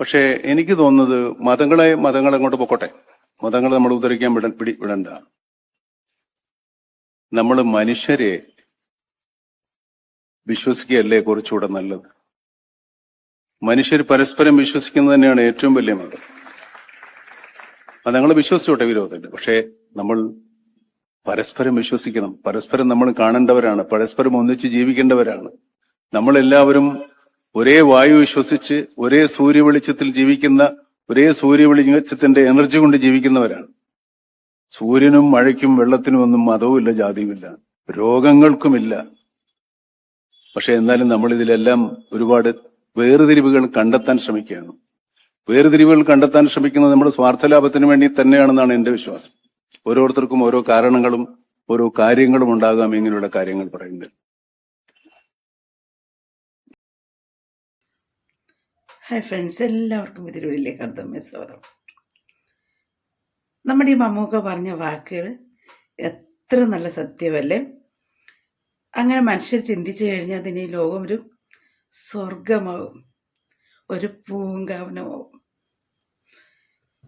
പക്ഷേ എനിക്ക് തോന്നുന്നത് മതങ്ങളെ മതങ്ങൾ അങ്ങോട്ട് പൊക്കോട്ടെ. മതങ്ങൾ നമ്മൾ ഉദ്ധരിക്കാൻ വിട പിടി വിടണ്ട. നമ്മൾ മനുഷ്യരെ വിശ്വസിക്കുകയല്ലേ കുറച്ചുകൂടെ നല്ലത്? മനുഷ്യർ പരസ്പരം വിശ്വസിക്കുന്നത് തന്നെയാണ് ഏറ്റവും വലിയ മതം. മതങ്ങൾ വിശ്വസിച്ചോട്ടെ വിരോധമില്ല പക്ഷേ നമ്മൾ പരസ്പരം വിശ്വസിക്കണം. പരസ്പരം നമ്മൾ കാണേണ്ടവരാണ്. പരസ്പരം ഒന്നിച്ച് ജീവിക്കേണ്ടവരാണ്. നമ്മളെല്ലാവരും ഒരേ വായു വിശ്വസിച്ച് ഒരേ സൂര്യ വെളിച്ചത്തിൽ ജീവിക്കുന്ന ഒരേ സൂര്യ വെളിച്ചത്തിന്റെ എനർജി കൊണ്ട് ജീവിക്കുന്നവരാണ്. സൂര്യനും മഴയ്ക്കും വെള്ളത്തിനും ഒന്നും മതവുമില്ല ജാതിയുമില്ല. രോഗങ്ങൾക്കുമില്ല. പക്ഷെ എന്നാലും നമ്മൾ ഇതിലെല്ലാം ഒരുപാട് വേർതിരിവുകൾ കണ്ടെത്താൻ ശ്രമിക്കുകയാണ്. വേർതിരിവുകൾ കണ്ടെത്താൻ ശ്രമിക്കുന്നത് നമ്മുടെ സ്വാർത്ഥലാഭത്തിന് വേണ്ടി തന്നെയാണെന്നാണ് എന്റെ വിശ്വാസം. ഓരോരുത്തർക്കും ഓരോ കാരണങ്ങളും ഓരോ കാര്യങ്ങളും ഉണ്ടാകാം ഇങ്ങനെയുള്ള കാര്യങ്ങൾ പറയുന്നത്. ഹായ് ഫ്രണ്ട്സ് എല്ലാവർക്കും ഇതിലൂടെയിലേക്ക് അർത്ഥമേ സ്വാഗതം. നമ്മുടെ ഈ മമ്മൂക്ക പറഞ്ഞ വാക്കുകൾ എത്ര നല്ല സത്യമല്ലേ? അങ്ങനെ മനുഷ്യർ ചിന്തിച്ചു കഴിഞ്ഞാൽ അതിന് ഈ ലോകം ഒരു സ്വർഗമാവും ഒരു പൂങ്കാവനമാവും.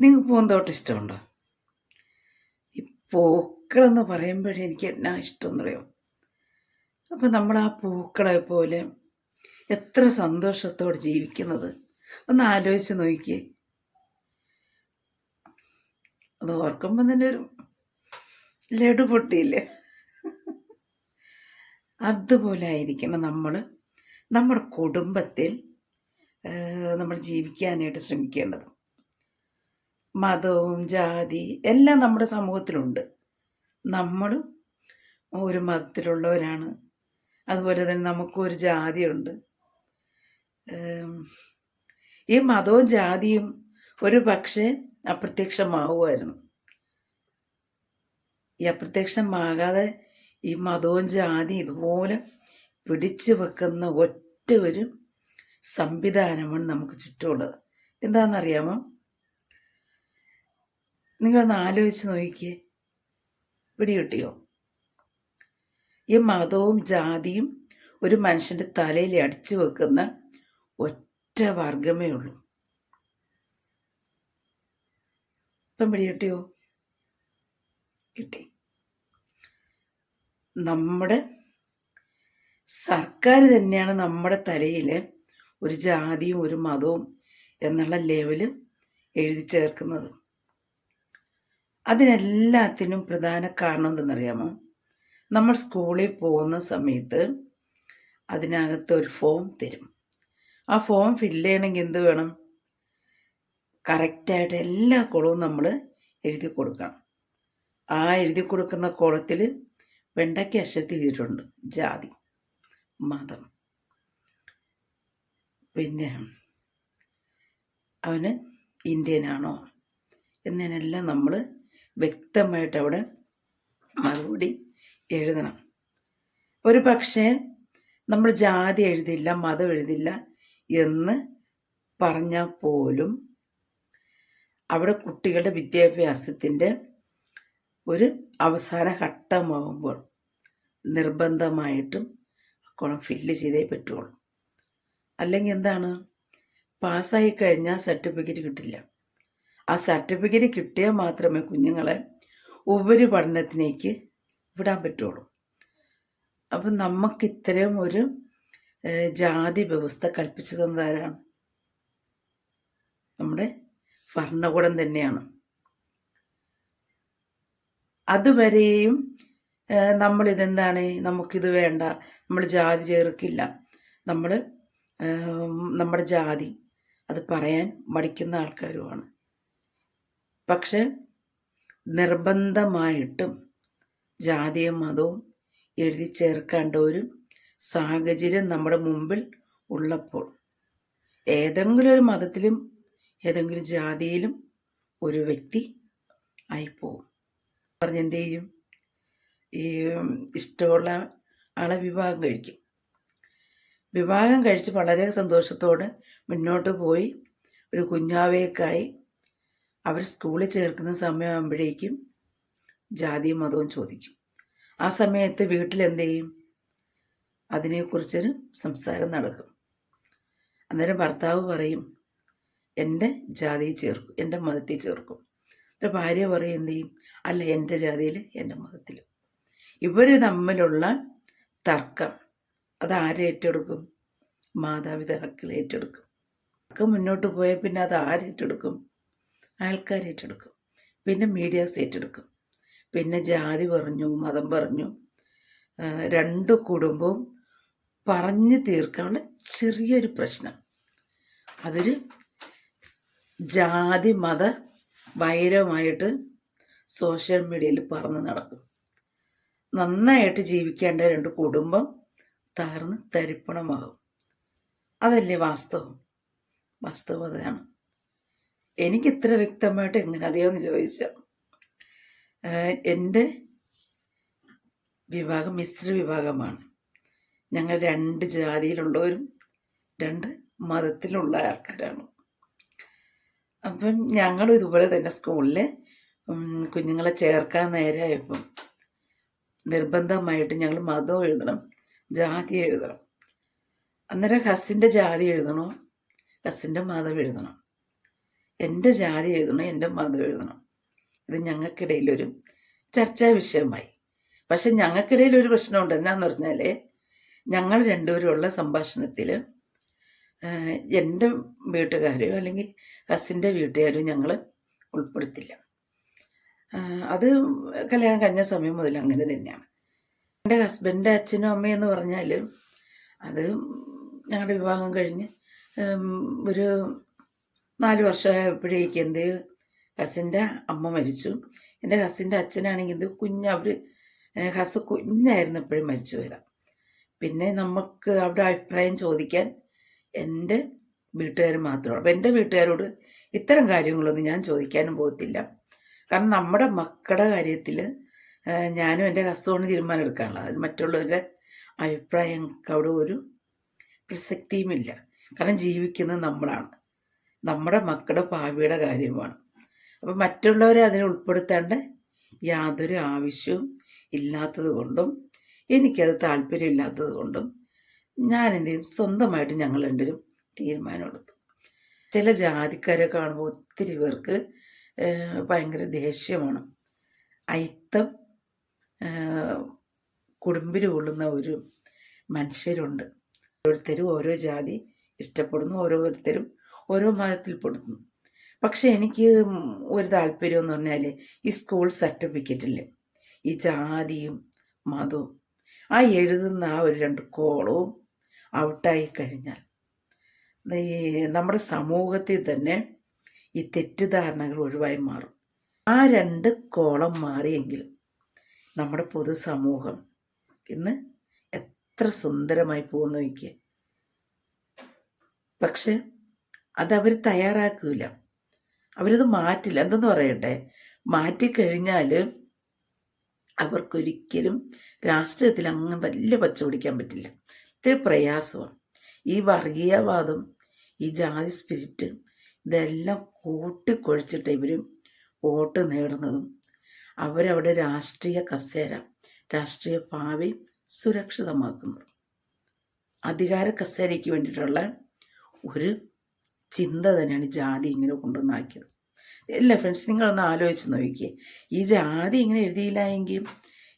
നിങ്ങൾക്ക് പൂന്തോട്ടം ഇഷ്ടമുണ്ടോ? ഈ പൂക്കളെന്ന് പറയുമ്പോഴേ എനിക്ക് എന്നാ ഇഷ്ടമെന്ന് അറിയാം അപ്പം നമ്മൾ ആ പൂക്കളെ പോലെ എത്ര സന്തോഷത്തോടെ ജീവിക്കുന്നത്? ഒന്ന് ആലോചിച്ച് നോക്കി അത് ഓർക്കുമ്പോൾ തന്നെ ഒരു ലഡു പൊട്ടിയില്ലേ? അതുപോലെ ആയിരിക്കണം നമ്മൾ നമ്മുടെ കുടുംബത്തിൽ നമ്മൾ ജീവിക്കാനായിട്ട് ശ്രമിക്കേണ്ടത്. മതവും ജാതി എല്ലാം നമ്മുടെ സമൂഹത്തിലുണ്ട്. നമ്മളും ഒരു മതത്തിലുള്ളവരാണ്. അതുപോലെ തന്നെ നമുക്കൊരു ജാതിയുണ്ട്. ഈ മതവും ജാതിയും ഒരു പക്ഷേ അപ്രത്യക്ഷമാവുമായിരുന്നു. ഈ അപ്രത്യക്ഷമാകാതെ ഈ മതവും ജാതി ഇതുപോലെ പിടിച്ചു വെക്കുന്ന ഒറ്റ ഒരു സംവിധാനമാണ് നമുക്ക് ചുറ്റുമുള്ളത്. എന്താണെന്നറിയാമോ? നിങ്ങളൊന്ന് ആലോചിച്ച് നോക്കിയേ. പിടികിട്ടിയോ? ഈ മതവും ജാതിയും ഒരു മനുഷ്യന്റെ തലയിൽ അടിച്ചു വെക്കുന്ന ഒറ്റ വർഗമേ ഉള്ളൂ ഇപ്പം പിടികിട്ടിയോ കിട്ടി. നമ്മുടെ സർക്കാർ തന്നെയാണ് നമ്മുടെ തലയിൽ ഒരു ജാതിയും ഒരു മതവും എന്നുള്ള ലെവൽ എഴുതി ചേർക്കുന്നത്. അതിനെല്ലാത്തിനും പ്രധാന കാരണം എന്തെന്നറിയാമോ? നമ്മൾ സ്കൂളിൽ പോകുന്ന സമയത്ത് അതിനകത്ത് ഒരു ഫോം തരും. ആ ഫോം ഫില്ല് ചെയ്യണമെങ്കിൽ എന്ത് വേണം? കറക്റ്റായിട്ട് എല്ലാ കുളവും നമ്മൾ എഴുതി കൊടുക്കണം. ആ എഴുതി കൊടുക്കുന്ന കുളത്തിൽ വെണ്ടയ്ക്ക് അക്ഷരത്തിൽ എഴുതിയിട്ടുണ്ട്. ജാതി മതം. പിന്നെ അവന് ഇന്ത്യനാണോ എന്നതിനെല്ലാം നമ്മൾ വ്യക്തമായിട്ട് അവിടെ മറുപടി എഴുതണം. ഒരു പക്ഷേ നമ്മൾ ജാതി എഴുതില്ല മതം എഴുതില്ല എന്ന് പറഞ്ഞാൽ പോലും അവിടെ കുട്ടികളുടെ വിദ്യാഭ്യാസത്തിന്റെ ഒരു അവസാന ഘട്ടമാകുമ്പോൾ നിർബന്ധമായിട്ടും അക്കൗണ്ട് ഫില്ല് ചെയ്തേ പറ്റുള്ളൂ. അല്ലെങ്കിൽ എന്താണ്? പാസ്സായി കഴിഞ്ഞാൽ സർട്ടിഫിക്കറ്റ് കിട്ടില്ല. ആ സർട്ടിഫിക്കറ്റ് കിട്ടിയാൽ മാത്രമേ കുഞ്ഞുങ്ങളെ ഉപരിപഠനത്തിലേക്ക് വിടാൻ പറ്റുള്ളൂ. അപ്പം നമുക്ക് ഇത്തരം ഒരു ജാതി വ്യവസ്ഥ കൽപ്പിച്ചു തന്നതാരാണ് നമ്മുടെ ഭരണകൂടം തന്നെയാണ്. അതുവരെയും നമ്മൾ ഇതെന്താണ് നമുക്കിത് വേണ്ട. നമ്മൾ ജാതി ചേർക്കില്ല. നമ്മൾ നമ്മുടെ ജാതി അത് പറയാൻ മടിക്കുന്ന ആൾക്കാരുമാണ്. പക്ഷെ നിർബന്ധമായിട്ടും ജാതിയും മതവും എഴുതി ചേർക്കേണ്ട ഒരു സാഹചര്യം നമ്മുടെ മുമ്പിൽ ഉള്ളപ്പോൾ ഏതെങ്കിലും ഒരു മതത്തിലും ഏതെങ്കിലും ജാതിയിലും ഒരു വ്യക്തി ആയിപ്പോവും. പറഞ്ഞ് എന്ത് ചെയ്യും? ഈ ഇഷ്ടമുള്ള ആളെ വിവാഹം കഴിക്കും. വിവാഹം കഴിച്ച് വളരെ സന്തോഷത്തോടെ മുന്നോട്ട് പോയി ഒരു കുഞ്ഞാവേക്കായി അവർ സ്കൂളിൽ ചേർക്കുന്ന സമയമാകുമ്പോഴേക്കും ജാതിയും മതവും ചോദിക്കും. ആ സമയത്ത് വീട്ടിൽ എന്ത് ചെയ്യും? അതിനെക്കുറിച്ചൊരു സംസാരം നടക്കും. അന്നേരം ഭർത്താവ് പറയും എന്റെ ജാതിയിൽ ചേർക്കും എന്റെ മതത്തിൽ ചേർക്കും. എന്റെ ഭാര്യ പറയും എന്ത് ചെയ്യും? അല്ല എന്റെ ജാതിയിൽ എന്റെ മതത്തിലും ഇവർ തമ്മിലുള്ള തർക്കം അത് ആരേറ്റെടുക്കും മാതാപിതാക്കൾ ഏറ്റെടുക്കും. അക്ക മുന്നോട്ട് പോയാൽ പിന്നെ അത് ആരേറ്റെടുക്കും ആൾക്കാർ ഏറ്റെടുക്കും. പിന്നെ മീഡിയാസ് ഏറ്റെടുക്കും. പിന്നെ ജാതി പറഞ്ഞു മതം പറഞ്ഞു രണ്ട് കുടുംബവും പറഞ്ഞു തീർക്കാനുള്ള ചെറിയൊരു പ്രശ്നം. അതൊരു ജാതി മത വൈരമായിട്ട് സോഷ്യൽ മീഡിയയിൽ പറന്ന് നടക്കും. നന്നായിട്ട് ജീവിക്കേണ്ട രണ്ട് കുടുംബം തകർന്ന് തരിപ്പണമാകും. അതല്ലേ വാസ്തവം? വാസ്തവം അതാണ്. എനിക്ക് ഇത്ര വ്യക്തമായിട്ട് എങ്ങനെ അറിയാമെന്ന് ചോദിച്ചാൽ എന്റെ വിഭാഗം മിശ്ര വിഭാഗമാണ്. ഞങ്ങൾ രണ്ട് ജാതിയിലുള്ളവരും രണ്ട് മതത്തിലുള്ള ആൾക്കാരാണ് അപ്പം ഞങ്ങളും ഇതുപോലെ തന്നെ സ്കൂളിൽ കുഞ്ഞുങ്ങളെ ചേർക്കാൻ നേരമായപ്പം നിർബന്ധമായിട്ട് ഞങ്ങൾ മതം എഴുതണം ജാതി എഴുതണം. അന്നേരം ഹസിന്റെ ജാതി എഴുതണോ? ഹസിന്റെ മതം എഴുതണം. എന്റെ ജാതി എഴുതണം? എന്റെ മതം എഴുതണം. ഇത് ഞങ്ങൾക്കിടയിലൊരു ചർച്ചാ വിഷയമായി. പക്ഷെ ഞങ്ങൾക്കിടയിൽ ഒരു പ്രശ്നമുണ്ട്. എന്നാന്ന് പറഞ്ഞാൽ ഞങ്ങൾ രണ്ടുപേരുള്ള സംഭാഷണത്തിൽ എന്റെ വീട്ടുകാരെയോ അല്ലെങ്കിൽ കസിന്റെ വീട്ടുകാരോ ഞങ്ങൾ ഉൾപ്പെടുത്തില്ല. അത് കല്യാണം കഴിഞ്ഞ സമയം മുതൽ അങ്ങനെ തന്നെയാണ്. എന്റെ ഹസ്ബന്റെ അച്ഛനും അമ്മയും എന്ന് പറഞ്ഞാൽ അത് ഞങ്ങളുടെ വിവാഹം കഴിഞ്ഞ് ഒരു നാല് വർഷമായപ്പോഴേക്ക് എന്ത് ഹസിന്റെ അമ്മ മരിച്ചു. എന്റെ ഹസിന്റെ അച്ഛനാണെങ്കിൽ ഇത് കുഞ്ഞ് അവർ ഹസ് കുഞ്ഞായിരുന്നപ്പോഴും മരിച്ചു പോയതാണ് പിന്നെ നമുക്ക് അവിടെ അഭിപ്രായം ചോദിക്കാൻ എന്റെ വീട്ടുകാർ മാത്രമാണ് അപ്പം എന്റെ വീട്ടുകാരോട് ഇത്തരം കാര്യങ്ങളൊന്നും ഞാൻ ചോദിക്കാനും പോകത്തില്ല. കാരണം നമ്മുടെ മക്കളുടെ കാര്യത്തിൽ ഞാനും എന്റെ ഹസ്ബോണ് തീരുമാനം എടുക്കാനുള്ളത്. മറ്റുള്ളവരുടെ അഭിപ്രായം അവിടെ ഒരു പ്രസക്തിയുമില്ല. കാരണം ജീവിക്കുന്നത് നമ്മളാണ്. നമ്മുടെ മക്കളുടെ ഭാവിയുടെ കാര്യമാണ്. അപ്പം മറ്റുള്ളവരെ അതിനെ ഉൾപ്പെടുത്തേണ്ട യാതൊരു ആവശ്യവും ഇല്ലാത്തത് കൊണ്ടും എനിക്കത് താല്പര്യമില്ലാത്തത് കൊണ്ടും ഞാൻ എന്ത് ചെയ്യും സ്വന്തമായിട്ട് ഞങ്ങൾ രണ്ടുപേരും തീരുമാനമെടുത്തു. ചില ജാതിക്കാരെ കാണുമ്പോൾ ഒത്തിരി പേർക്ക് ഭയങ്കര ദേഷ്യമാണ്. അയിത്തം കുടുംബിൽ കൊള്ളുന്ന ഒരു മനുഷ്യരുണ്ട്. ഓരോരുത്തരും ഓരോ ജാതി ഇഷ്ടപ്പെടുന്നു ഓരോരുത്തരും ഓരോ മതത്തിൽപ്പെടുന്നു പക്ഷെ എനിക്ക് ഒരു താല്പര്യം എന്ന് പറഞ്ഞാൽ ഈ സ്കൂൾ സർട്ടിഫിക്കറ്റില്ലേ? ഈ ജാതിയും മതവും ആ എഴുതുന്ന ആ ഒരു രണ്ട് കോളവും ഔട്ടായി കഴിഞ്ഞാൽ ഈ നമ്മുടെ സമൂഹത്തിൽ തന്നെ ഈ തെറ്റിദ്ധാരണകൾ ഒഴിവായി മാറും. ആ രണ്ട് കോളം മാറിയെങ്കിൽ നമ്മുടെ പൊതുസമൂഹം ഇന്ന് എത്ര സുന്ദരമായി പോകുന്നു നോക്കിയേ. പക്ഷെ അതവർ തയ്യാറാക്കില്ല അവരത് മാറ്റില്ല. എന്തെന്ന് പറയട്ടെ? മാറ്റിക്കഴിഞ്ഞാൽ അവർക്കൊരിക്കലും രാഷ്ട്രീയത്തിൽ അങ്ങ് വലിയ പച്ച പിടിക്കാൻ പറ്റില്ല. ഇത്തിരി പ്രയാസമാണ്. ഈ വർഗീയവാദം ഈ ജാതി സ്പിരിറ്റ് ഇതെല്ലാം കൂട്ടിക്കൊഴിച്ചിട്ട് ഇവർ വോട്ട് നേടുന്നതും അവരവിടെ രാഷ്ട്രീയ കസേര രാഷ്ട്രീയ ഭാവി സുരക്ഷിതമാക്കുന്നത്. അധികാര കസേരയ്ക്ക് വേണ്ടിയിട്ടുള്ള ഒരു ചിന്ത തന്നെയാണ് ജാതി ഇങ്ങനെ കൊണ്ടുവന്നാക്കിയത്. ഇല്ല ഫ്രണ്ട്സ് നിങ്ങളൊന്ന് ആലോചിച്ച് നോക്കിയേ ഈ ജാതി ഇങ്ങനെ എഴുതിയില്ല എങ്കിൽ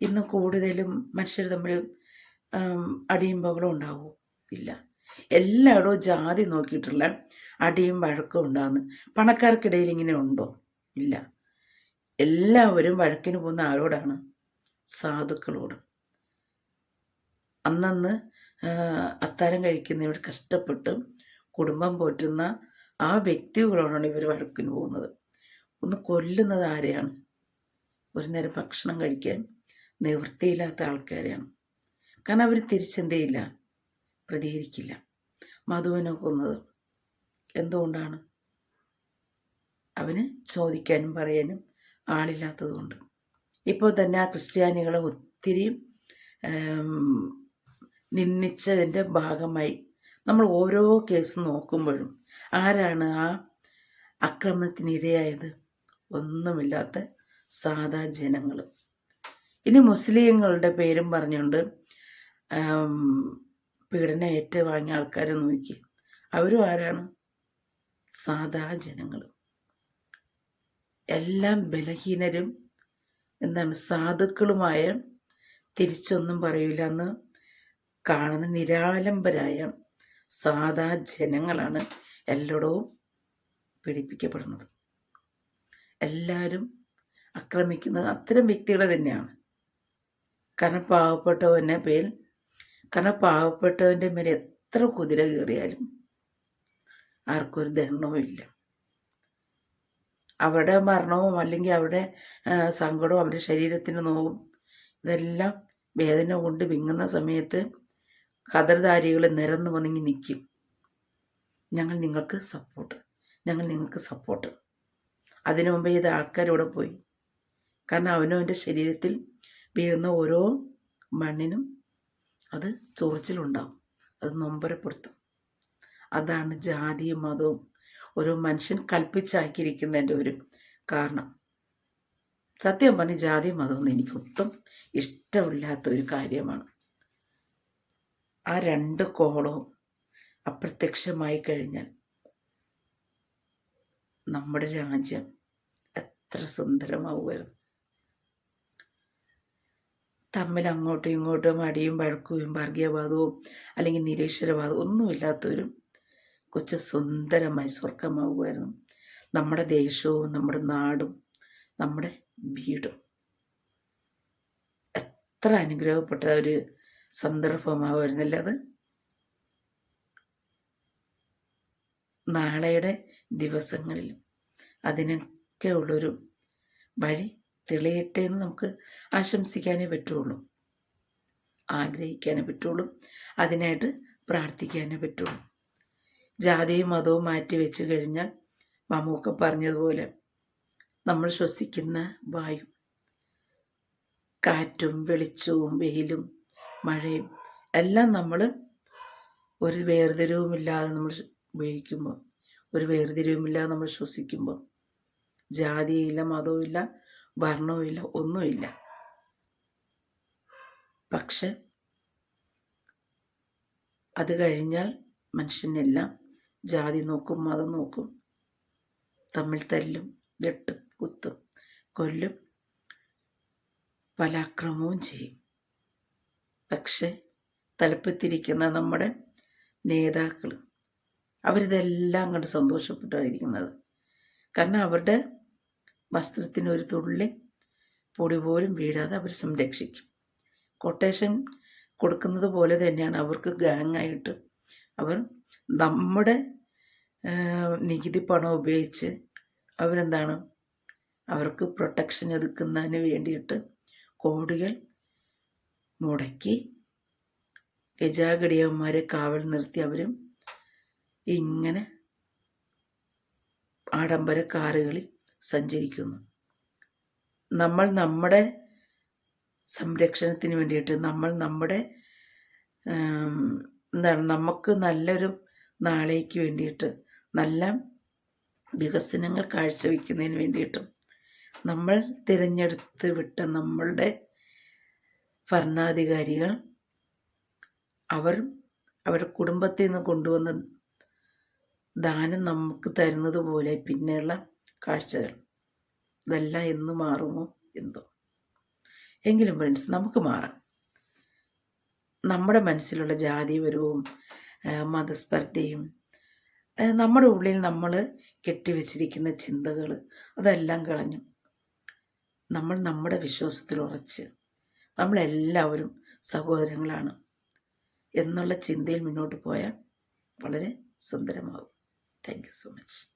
ഇന്ന് കൂടുതലും മനുഷ്യർ തമ്മിൽ അടിയും ബഹളവും ഉണ്ടാവും. ഇല്ല. എല്ലായിടവും ജാതി നോക്കിയിട്ടുള്ള അടിയും വഴക്കും ഉണ്ടാകുന്നു പണക്കാർക്കിടയിൽ ഇങ്ങനെ ഉണ്ടോ? ഇല്ല. എല്ലാവരും വഴക്കിന് പോകുന്ന ആരോടാണ്? സാധുക്കളോട്. അന്നന്ന് അത്താരം കഴിക്കുന്നവർ കഷ്ടപ്പെട്ട് കുടുംബം പോറ്റുന്ന ആ വ്യക്തികളോടാണ് ഇവർ വഴക്കിന് പോകുന്നത്. ഒന്ന് കൊല്ലുന്നത് ആരെയാണ്? ഒരു നേരം ഭക്ഷണം കഴിക്കാൻ നിവൃത്തിയില്ലാത്ത ആൾക്കാരെയാണ്. കാരണം അവർ തിരിച്ചെന്തേയില്ല പ്രതികരിക്കില്ല. മധുവിനെ കൊന്നത് എന്തുകൊണ്ടാണ്? അവന് ചോദിക്കാനും പറയാനും ആളില്ലാത്തത് കൊണ്ട് ഇപ്പോൾ തന്നെ ആ ക്രിസ്ത്യാനികളെ ഒത്തിരി നിന്ദിച്ചതിന്റെ ഭാഗമായി നമ്മൾ ഓരോ കേസ് നോക്കുമ്പോഴും ആരാണ് ആ ആക്രമണത്തിന് ഇരയായത്? ഒന്നുമില്ലാത്ത സാധാ ജനങ്ങൾ ഇനി മുസ്ലിങ്ങളുടെ പേരും പറഞ്ഞുകൊണ്ട് പീഡനം ഏറ്റുവാങ്ങിയ ആൾക്കാരെ നോക്കി. അവരും ആരാണ്? സാധാ ജനങ്ങൾ എല്ലാം ബലഹീനരും എന്താണ് സാധുക്കളുമായ തിരിച്ചൊന്നും പറയില്ല എന്ന് കാണുന്ന നിരാലംബരായ സാധാ ജനങ്ങളാണ് എല്ലായിടവും പീഡിപ്പിക്കപ്പെടുന്നത്. എല്ലാവരും ആക്രമിക്കുന്നത് അത്തരം വ്യക്തികളെ തന്നെയാണ്. കാരണം പാവപ്പെട്ടവന്റെ പേൽ കാരണം പാവപ്പെട്ടവന്റെ മേലെ എത്ര കുതിര കയറിയാലും ആർക്കൊരു ദണ്ണവും ഇല്ല. അവിടെ മരണവും അല്ലെങ്കിൽ അവിടെ സങ്കടവും അവരുടെ ശരീരത്തിന് നോവും ഇതെല്ലാം വേദന കൊണ്ട് വിങ്ങുന്ന സമയത്ത് കതർധാരികൾ നിരന്ന് വന്നിങ്ങി നിൽക്കും. ഞങ്ങൾ നിങ്ങൾക്ക് സപ്പോർട്ട് ഞങ്ങൾ നിങ്ങൾക്ക് സപ്പോർട്ട് അതിനു മുമ്പേ ഇത് ആൾക്കാരോടെ പോയി. കാരണം അവനവന്റെ ശരീരത്തിൽ വീഴുന്ന ഓരോ മണ്ണിനും അത് ചൊറിച്ചിലുണ്ടാവും. അത് നൊമ്പരപ്പെടുത്തും. അതാണ് ജാതിയും മതവും ഓരോ മനുഷ്യൻ കൽപ്പിച്ചാക്കിയിരിക്കുന്നതിന്റെ ഒരു കാരണം. സത്യം പറഞ്ഞ് ജാതിയും മതമൊന്നും എനിക്ക് ഒട്ടും ഇഷ്ടമില്ലാത്ത ഒരു കാര്യമാണ്. ആ രണ്ട് കോളവും അപ്രത്യക്ഷമായി കഴിഞ്ഞാൽ നമ്മുടെ രാജ്യം എത്ര സുന്ദരമാവുമായിരുന്നു. തമ്മിൽ അങ്ങോട്ടും ഇങ്ങോട്ടും അടിയും വഴക്കുകയും വർഗീയവാദവും അല്ലെങ്കിൽ നിരീശ്വരവാദവും ഒന്നുമില്ലാത്തവരും കൊച്ചു സുന്ദരമായി സ്വർഗമാവുമായിരുന്നു നമ്മുടെ ദേശവും നമ്മുടെ നാടും നമ്മുടെ വീടും. എത്ര അനുഗ്രഹപ്പെട്ട ഒരു സന്ദർഭമാവുമായിരുന്നല്ലേ അത്? നാളെയുടെ ദിവസങ്ങളിലും. അതിനൊക്കെ ഉള്ളൊരു വഴി തെളിയട്ടെ എന്ന് നമുക്ക് ആശംസിക്കാനേ പറ്റുള്ളൂ. ആഗ്രഹിക്കാനേ പറ്റുള്ളൂ. അതിനായിട്ട് പ്രാർത്ഥിക്കാനേ പറ്റുള്ളൂ. ജാതിയും മതവും മാറ്റി വെച്ച് കഴിഞ്ഞാൽ മമ്മൂക്ക പറഞ്ഞതുപോലെ നമ്മൾ ശ്വസിക്കുന്ന വായു. കാറ്റും വെളിച്ചവും വെയിലും മഴയും എല്ലാം നമ്മൾ ഒരു വേർതിരിവുമില്ലാതെ നമ്മൾ ഉപയോഗിക്കുമ്പോൾ. ഒരു വേർതിരിവുമില്ലാതെ നമ്മൾ ശ്വസിക്കുമ്പോൾ. ജാതിയില്ല മതവുമില്ല വർണവുമില്ല ഒന്നുമില്ല. പക്ഷെ അത് കഴിഞ്ഞാൽ മനുഷ്യനെല്ലാം ജാതി നോക്കും മതം നോക്കും. തമ്മിൽ തല്ലും വെട്ടും കുത്തും കൊല്ലും പല അക്രമവും ചെയ്യും. പക്ഷെ തലപ്പത്തിരിക്കുന്ന നമ്മുടെ നേതാക്കൾ അവരിതെല്ലാം കണ്ട് സന്തോഷപ്പെട്ടായിരിക്കുന്നത്. കാരണം അവരുടെ വസ്ത്രത്തിന് ഒരു തുള്ളി പൊടി പോലും വീഴാതെ അവർ സംരക്ഷിക്കും. കൊട്ടേഷൻ കൊടുക്കുന്നത് പോലെ തന്നെയാണ് അവർക്ക് ഗാങ്ങായിട്ട് അവർ നമ്മുടെ നികുതി പണം ഉപയോഗിച്ച് അവരെന്താണ് അവർക്ക് പ്രൊട്ടക്ഷൻ ഒതുക്കുന്നതിന് വേണ്ടിയിട്ട് കോടികൾ മുടക്കി ഗജാഗടിയന്മാരെ കാവൽ നിർത്തി അവരും ഇങ്ങനെ ആഡംബര കാറുകളിൽ സഞ്ചരിക്കുന്നു. നമ്മൾ നമ്മുടെ സംരക്ഷണത്തിന് വേണ്ടിയിട്ട് നമ്മൾ നമ്മുടെ എന്താണ് നമുക്ക് നല്ലൊരു നാളേക്ക് വേണ്ടിയിട്ട് നല്ല വികസനങ്ങൾ കാഴ്ചവെക്കുന്നതിന് വേണ്ടിയിട്ടും നമ്മൾ തിരഞ്ഞെടുത്ത് വിട്ട നമ്മളുടെ ഭരണാധികാരികൾ അവർ അവരുടെ കുടുംബത്തിൽ നിന്ന് കൊണ്ടുവന്ന ദാനം നമുക്ക് തരുന്നത് പോലെ പിന്നെയുള്ള കാഴ്ചകൾ. ഇതെല്ലാം എന്ന് മാറുമോ എന്തോ. എങ്കിലും ഫ്രണ്ട്സ് നമുക്ക് മാറാം. നമ്മുടെ മനസ്സിലുള്ള ജാതിപരവും മതസ്പർദ്ധയും നമ്മുടെ ഉള്ളിൽ നമ്മൾ കെട്ടിവെച്ചിരിക്കുന്ന ചിന്തകൾ അതെല്ലാം കളഞ്ഞു നമ്മൾ നമ്മുടെ വിശ്വാസത്തിൽ ഉറച്ച് നമ്മളെല്ലാവരും സഹോദരങ്ങളാണ് എന്നുള്ള ചിന്തയിൽ മുന്നോട്ട് പോയാൽ വളരെ സുന്ദരമാകും. Thank you so much.